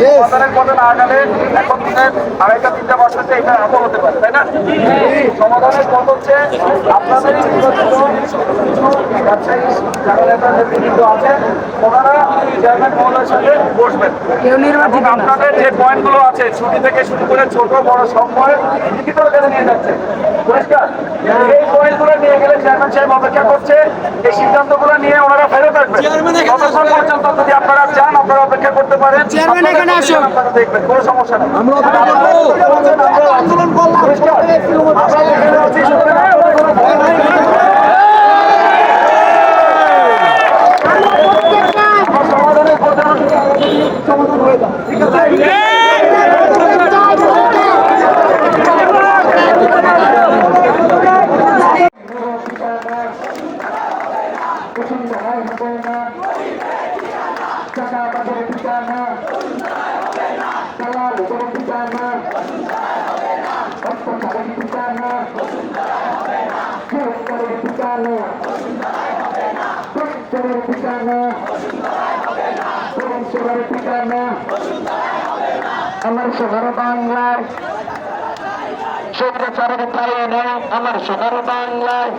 সমাধানের পথে না গেলে এখন আড়াইটা তিনটা হতে পারে তাই না? সমাধানের পথ হচ্ছে নির্বাচিত ব্যবসায়ী যারা বিভিন্ন আছে ওনারা চেয়ারম্যান সাথে বসবেন। এবং আপনাদের যে পয়েন্টগুলো আছে ছুটি থেকে শুরু করে ছোট বড় সব পয়েন্ট লিখিত নিয়ে যাচ্ছে। পরিষ্কার? নিয়ে গেলে চেয়ারম্যান সাহেব অপেক্ষা করছে। এই সিদ্ধান্তগুলো নিয়ে ওনারা ফেরত আসবেন। ততক্ষণ পর্যন্ত যদি আপনারা চান আপনারা অপেক্ষা করতে পারেন। চেয়ারম্যান এখানে আসুন। আপনারা দেখবেন কোনো সমস্যা নেই। আমরা আন্দোলন করলাম আমরা যেখানে আছি সেখানে আমাদের কোনো ভয় নাই। আমার সমাধানের পথে সমাধান হয়ে যাবে ঠিক আছে পছন্দ হয় হবে না টাকা আমাদের ঠিকানা দালাল কোনো ঠিকানা অত্যাচারের ঠিকানা গ্রেফতারের ঠিকানা গ্রেফতারের ঠিকানা পরিষেবার ঠিকানা আমার শহর বাংলায়। সৌরাচারের পালনে আমার শহর বাংলায়।